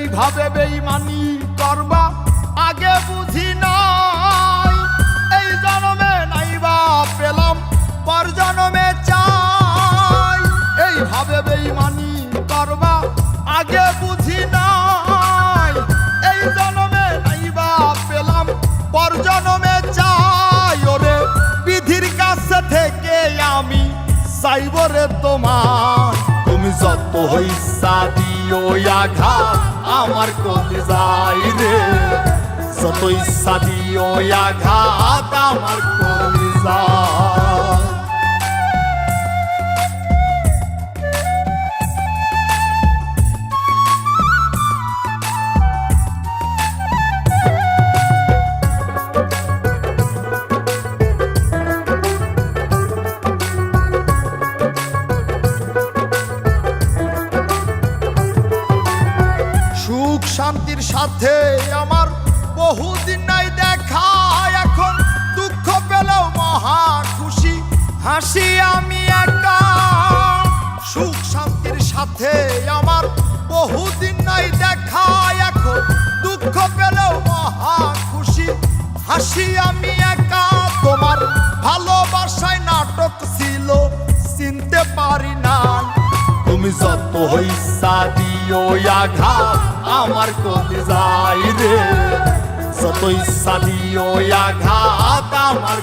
এইভাবে বেইমানি করবা, আগে বুঝি নাই। এই জন্মে নাইবা পেলাম পর জন্মে চাই এইভাবে বেইমানি করবা, আগে বুঝি নাই। এই জন্মে নাইবা পেলাম পর জন্মে চাই। ওরে বিধির কাছে থেকে আমি চাইব রে তোমার তুমি যত হইসা দিও আঘাত আমার কলি যাই রে। যতই সাদিও দিও আঘাত আমার কলি যায়। শান্তির সাথে আমার বহুদিন নাই দেখা। এখন দুঃখ পেলেও মহা খুশি, হাসি আমি একা। সুখ শান্তির সাথে আমার বহুদিন নাই দেখা। এখন দুঃখ পেলেও মহা খুশি, হাসি আমি একা। তোমার ভালোবাসায় নাটক ছিল, চিনতে পারি নাই। তুমি যত হইসা দিও আঘাত আমার কলি যাই রে। যত ইচ্ছা দিও আঘাত আমার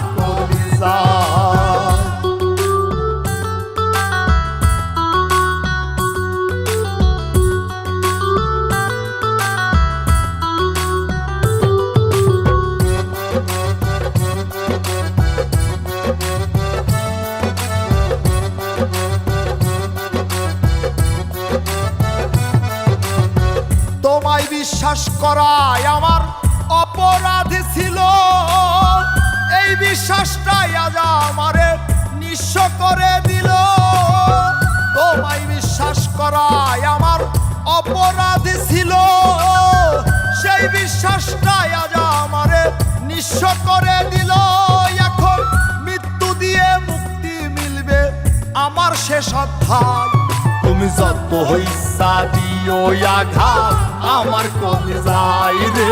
তোমায় বিশ্বাস করাই আমার অপরাধ ছিল। এই বিশ্বাসটাই আজ আমারে নিঃস্ব করে দিল। তোমায় বিশ্বাস করাই আমার অপরাধ ছিল। সেই বিশ্বাসটাই আজ আমারে নিঃস্ব করে দিল। এখন মৃত্যু দিয়ে মুক্তি মিলবে আমার শেষ অধ্যায়। তুমি যত হইসা দিও আঘাত আমার কলে যাই রে।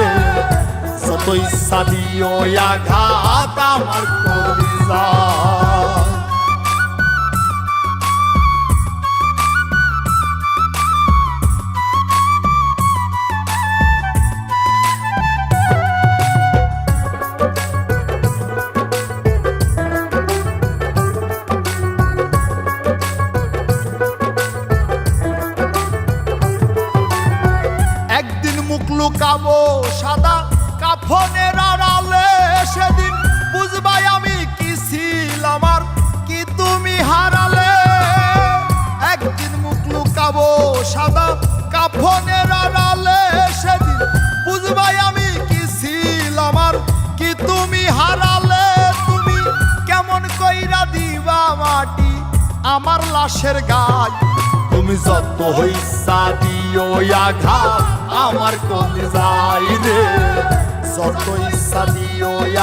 যত ইচ্ছা দিও আঘাত আমার কলে যায় লুকাবো সাদা কাফনের আড়ালে সেদিন বুঝবাই আমি কি ছিলাম আর কি তুমি হারালে? একদিন মুখ লুকাবো সাদা কাফনের আড়ালে সেদিন বুঝবাই আমি কি ছিলাম আর কি তুমি হারালে? তুমি কেমন কইরা দিবা মাটি আমার লাশের গায়? তুমি যত হইসা দিও আঘাত আমার কমে যাই রে। যত ইচ্ছা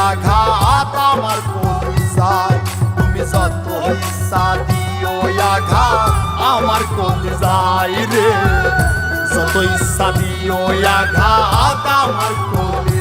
আঘাত আমার কমে যায় তুমি যত দিও আঘাত আমার কমে যাই রে। যত ইচ্ছা দিও আঘাত আমার কলে